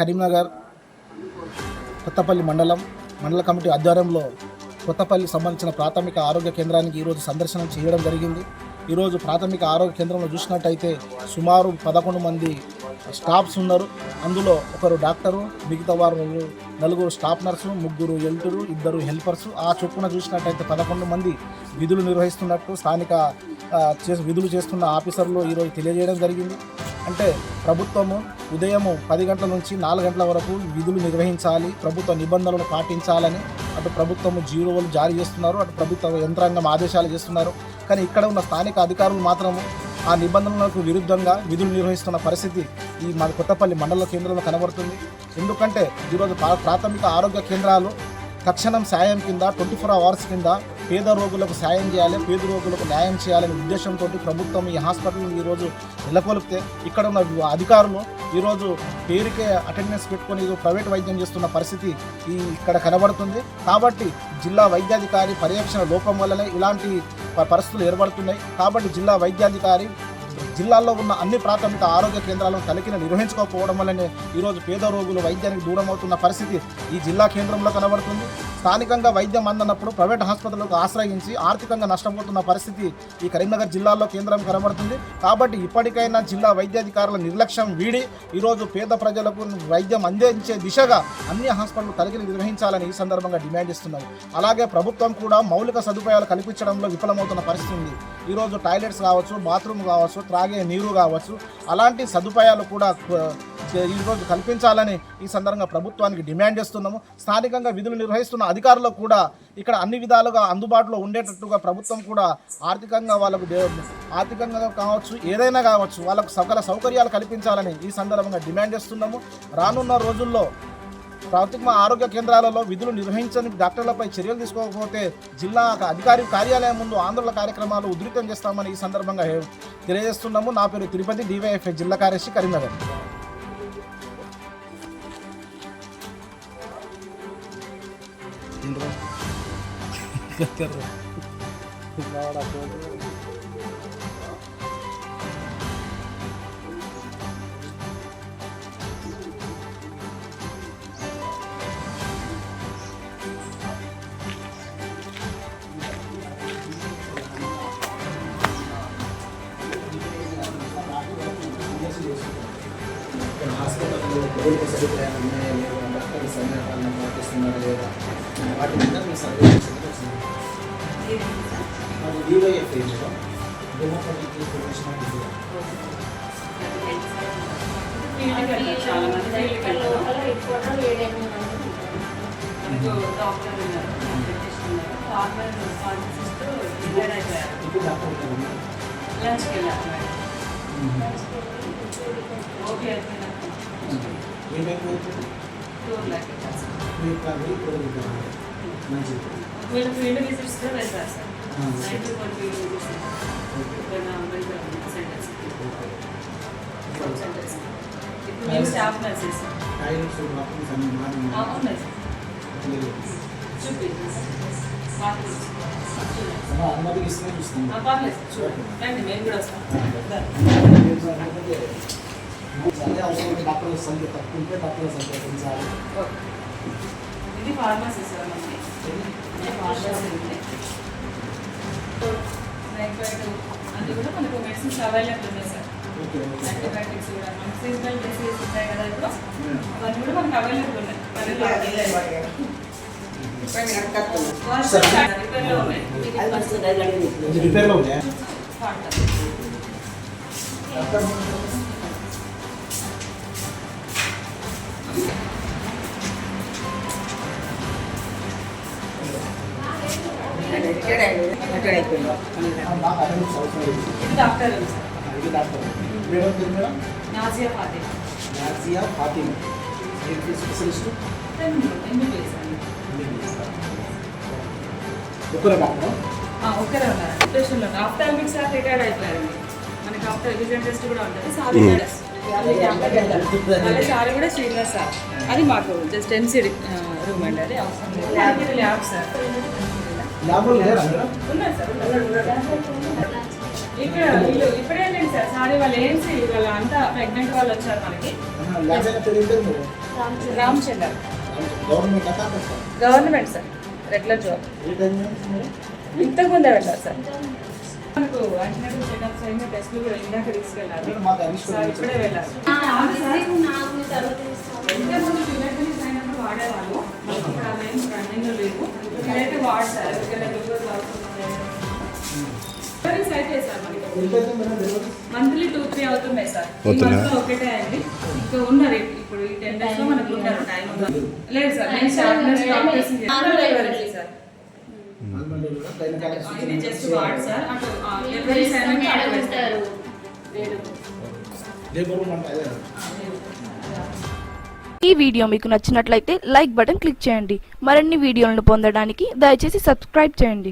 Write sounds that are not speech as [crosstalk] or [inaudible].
కరీంనగర్ కొత్తపల్లి మండలం మండల కమిటీ ఆధ్వర్యంలో కొత్తపల్లి సంబంధించిన ప్రాథమిక ఆరోగ్య కేంద్రానికి ఈరోజు సందర్శనం చేయడం జరిగింది. ఈరోజు ప్రాథమిక ఆరోగ్య కేంద్రంలో చూసినట్టయితే సుమారు పదకొండు మంది స్టాఫ్స్ ఉన్నారు. అందులో ఒకరు డాక్టరు మిగతా వారు నలుగురు స్టాఫ్ నర్సు ముగ్గురు ఎల్టరు ఇద్దరు హెల్పర్స్. ఆ చొప్పున చూసినట్టయితే పదకొండు మంది విధులు నిర్వహిస్తున్నట్టు స్థానిక విధులు చేస్తున్న ఆఫీసర్లు ఈరోజు తెలియజేయడం జరిగింది. అంటే ప్రభుత్వము ఉదయము పది గంటల నుంచి నాలుగు గంటల వరకు విధులు నిర్వహించాలి ప్రభుత్వ నిబంధనలను పాటించాలని అటు ప్రభుత్వము జీవోలు జారీ చేస్తున్నారు అటు ప్రభుత్వ యంత్రాంగం ఆదేశాలు చేస్తున్నారు. కానీ ఇక్కడ ఉన్న స్థానిక అధికారులు మాత్రము ఆ నిబంధనలకు విరుద్ధంగా విధులు నిర్వహిస్తున్న పరిస్థితి ఈ మన కొత్తపల్లి మండల కేంద్రంలో కనబడుతుంది. ఎందుకంటే ఈరోజు ప్రా- ప్రాథమిక ఆరోగ్య కేంద్రాలు తక్షణం సాయం కింద ట్వంటీ ఫోర్ అవర్స్ కింద పేద రోగులకు సాయం చేయాలి పేద రోగులకు న్యాయం చేయాలనే ఉద్దేశంతో ప్రభుత్వం ఈ హాస్పిటల్ ఈరోజు నెలకొల్పితే ఇక్కడ ఉన్న అధికారులు ఈరోజు పేరుకే అటెండెన్స్ పెట్టుకొని ప్రైవేట్ వైద్యం చేస్తున్న పరిస్థితి ఈ ఇక్కడ కనబడుతుంది. కాబట్టి జిల్లా వైద్యాధికారి పర్యవేక్షణ లోపం వల్లనే ఇలాంటి పరిస్థితులు ఏర్పడుతున్నాయి. కాబట్టి జిల్లా వైద్యాధికారి జిల్లాల్లో ఉన్న అన్ని ప్రాథమిక ఆరోగ్య కేంద్రాలను కలిగిన నిర్వహించుకోకపోవడం వల్లనే ఈరోజు పేద రోగులు వైద్యానికి దూరం అవుతున్న పరిస్థితి ఈ జిల్లా కేంద్రంలో కనబడుతుంది. స్థానికంగా వైద్యం అందనప్పుడు ప్రైవేట్ హాస్పిటళ్ళకు ఆశ్రయించి ఆర్థికంగా నష్టపోతున్న పరిస్థితి ఈ కరీంనగర్ జిల్లాలో కేంద్రం కనబడుతుంది. కాబట్టి ఇప్పటికైనా జిల్లా వైద్యాధికారుల నిర్లక్ష్యం వీడి ఈరోజు పేద ప్రజలకు వైద్యం అందించే దిశగా అన్ని హాస్పిటల్ కలిగి నిర్వహించాలని ఈ సందర్భంగా డిమాండ్ ఇస్తున్నారు అలాగే ప్రభుత్వం కూడా మౌలిక సదుపాయాలు కల్పించడంలో విఫలమవుతున్న పరిస్థితి ఉంది. ఈరోజు టాయిలెట్స్ కావచ్చు బాత్రూమ్ కావచ్చు త్రాగి నీరు కావచ్చు. అలాంటి సదుపాయాలు కూడా ఈరోజు కల్పించాలని ఈ సందర్భంగా ప్రభుత్వానికి డిమాండ్ చేస్తున్నాము. స్థానికంగా విధులు నిర్వహిస్తున్న అధికారులకు కూడా ఇక్కడ అన్ని విధాలుగా అందుబాటులో ఉండేటట్టుగా ప్రభుత్వం కూడా ఆర్థికంగా వాళ్ళకు దే- ఆర్థికంగా కావచ్చు ఏదైనా కావచ్చు వాళ్ళకు సకల సౌకర్యాలు కల్పించాలని ఈ సందర్భంగా డిమాండ్ చేస్తున్నాము. రానున్న రోజుల్లో ప్రాథమిక ఆరోగ్య కేంద్రాలలో విధులు నిర్వహించని డాక్టర్లపై చర్యలు తీసుకోకపోతే జిల్లా అధికారి కార్యాలయం ముందు ఆందోళన కార్యక్రమాలు ఉధృతం చేస్తామని ఈ సందర్భంగా తెలియజేస్తున్నాము. నా పేరు తిరుపతి డివైఎఫ్ఐ జిల్లా కార్యదర్శి కరీంనగర్. [laughs] హాస్పిటల్లో [laughs] మౌలిక సదుపాయాలు ఉన్నాయా లేవా డాక్టర్లు సమయపాలన పాటిస్తున్నారా లేదా వాటి మీద మీ సర్వే డెమోక్రటిక్ ఇప్పుడు డాక్టర్ లంచ్కి వెళ్ళారు మేడం ఓకే అయిపోయినాక ఏ టైం అవుతుంది టూర్ లాక్ ఇచ్చారు మీరు కాదు ఇప్పుడు మంచిది వీళ్ళు ఫీల్డ్ విజిట్స్ కూడా వెళ్తారు సార్ ఆ, నైట్ కొన్ని ఫీల్డ్ విజిట్స్ ఓకే. సెంటర్స్ ఇప్పుడు సెంటర్స్ ఇప్పుడు మేము స్టాఫ్ నర్సెస్ టైల్స్ బాత్రూమ్స్ అనుమతికి పర్లేదు. సార్ చూడండి మేము కూడా వస్తాం. అదే అవసరం డాక్టర్ల సంఖ్య తక్కువ ఉంటే డాక్టర్ల సంఖ్య పెంచాలి ఓకే. ఇది ఫార్మసీ సార్ మనకి ఇది ఫార్మసీ ఉంది రైట్ అన్ని కూడా మనకు మెడిసిన్స్ అవైలబుల్ ఉన్నాయి సార్. యాంటీబయాటిక్స్ కూడా. మనకి సీజనల్ ఉంటాయి కదా ఇప్పుడు. అవన్నీ కూడా మనకు అవైలబుల్ ఉన్నాయి. రిపేర్లో ఉన్నాయి ఇది రిపేర్లో ఉన్నాయా ఫాంటా. డాక్టర్ నాకు అటెండెన్స్ అవసరం లేదు ఇది డాక్టర్ ఉంది సార్ ఇది డాక్టర్ మేడం పేరు మేడం నాజియా ఫాతిమా నాజియా ఫాతిమా ఏంటి స్పెషలిస్ట్ ఎంబీబీఎస్ డాక్టర్ ఒక్కరే ఉన్నారు. డిప్రెషన్లో ఆఫ్టాల్మిక్ సార్ రిటైర్డ్ అయిపోయారండి మనకి ఆఫ్టర్ విజన్ టెస్ట్ కూడా ఉంటుంది. సార్ సార్ కూడా శ్రీనివాస్ సార్. అది మాకు జస్ట్ ఎన్సీడీ రూమ్ అండి అది. అవసరం లేదు మనకి ఇది ల్యాబ్ సార్ ఉన్నారు. ఇక్కడ వీళ్ళు ఇప్పుడే వెళ్ళండి సార్. సారీ వాళ్ళు వాళ్ళ అంతా ప్రెగ్నెంట్ వాళ్ళు వచ్చారు మనకి. Ramachandra. Government sir regular job? ఇంతకు ముందే వెళ్ళారు సార్. మనకు చెకప్స్ అయిన టెస్ట్లు కూడా ఇందాక తీసుకెళ్ళారు. సార్ ఇప్పుడే వెళ్ళారు. నాకు తర్వాత ఇస్తాను ఇంతకు ముందు ట్యూబర్కులోసిస్ అయినప్పుడు వాడేవాళ్ళు. ఇప్పుడు అవేం రన్నింగ్ లేవు. ఇక్కడైతే వాడతారు. అయితే సార్ మనకి? మంత్లీ టూ త్రీ అవుతున్నాయి సార్. ఒకటే అయింది ఇంకా ఉన్నారు ఇప్పుడు ఈ టెన్ డేస్లో మనకు ఉన్నారు టైం లేదు సార్ నేను డెలివరీ సార్. ఇది జస్ట్ వాడు సార్. అటు అంటే అదే ఈ వీడియో మీకు నచ్చినట్లయితే లైక్ బటన్ క్లిక్ చేయండి. మరిన్ని వీడియోలను పొందడానికి దయచేసి సబ్స్క్రైబ్ చేయండి.